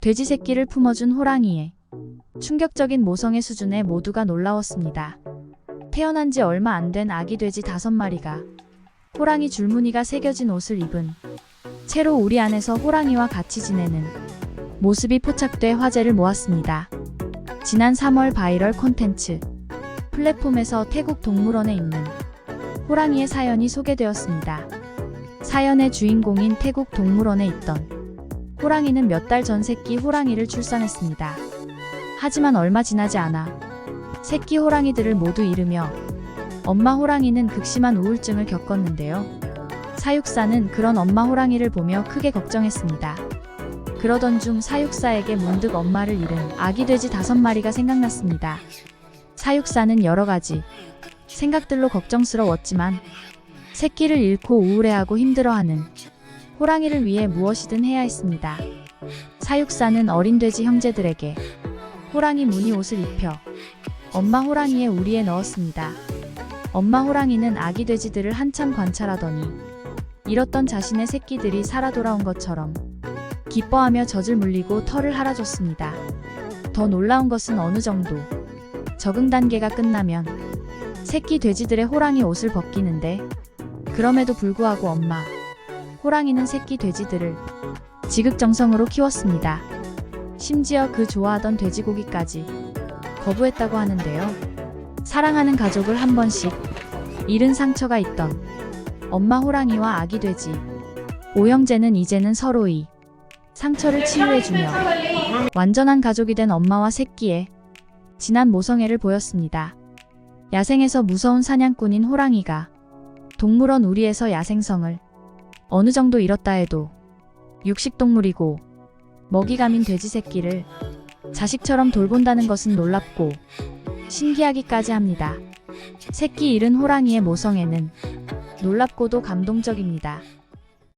돼지 새끼를 품어준 호랑이에 충격적인 모성의 수준에 모두가 놀라웠습니다. 태어난 지 얼마 안 된 아기 돼지 다섯 마리가 호랑이 줄무늬가 새겨진 옷을 입은 채로 우리 안에서 호랑이와 같이 지내는 모습이 포착돼 화제를 모았습니다. 지난 3월 바이럴 콘텐츠 플랫폼에서 태국 동물원에 있는 호랑이의 사연이 소개되었습니다. 사연의 주인공인 태국 동물원에 있던 호랑이는 몇 달 전 새끼 호랑이를 출산했습니다. 하지만 얼마 지나지 않아 새끼 호랑이들을 모두 잃으며 엄마 호랑이는 극심한 우울증을 겪었는데요. 사육사는 그런 엄마 호랑이를 보며 크게 걱정했습니다. 그러던 중 사육사에게 문득 엄마를 잃은 아기 돼지 다섯 마리가 생각났습니다. 사육사는 여러 가지 생각들로 걱정스러웠지만 새끼를 잃고 우울해하고 힘들어하는 호랑이를 위해 무엇이든 해야 했습니다. 사육사는 어린 돼지 형제들에게 호랑이 무늬 옷을 입혀 엄마 호랑이의 우리에 넣었습니다. 엄마 호랑이는 아기 돼지들을 한참 관찰하더니 잃었던 자신의 새끼들이 살아 돌아온 것처럼 기뻐하며 젖을 물리고 털을 할아줬습니다. 더 놀라운 것은 어느 정도 적응 단계가 끝나면 새끼 돼지들의 호랑이 옷을 벗기는데 그럼에도 불구하고 엄마 호랑이는 새끼 돼지들을 지극정성으로 키웠습니다. 심지어 그 좋아하던 돼지고기까지 거부했다고 하는데요. 사랑하는 가족을 한 번씩 잃은 상처가 있던 엄마 호랑이와 아기 돼지 오형제는 이제는 서로의 상처를 치유해주며 완전한 가족이 된 엄마와 새끼의 진한 모성애를 보였습니다. 야생에서 무서운 사냥꾼인 호랑이가 동물원 우리에서 야생성을 어느 정도 잃었다 해도 육식동물이고 먹이감인 돼지 새끼를 자식처럼 돌본다는 것은 놀랍고 신기하기까지 합니다. 새끼 잃은 호랑이의 모성애는 놀랍고도 감동적입니다.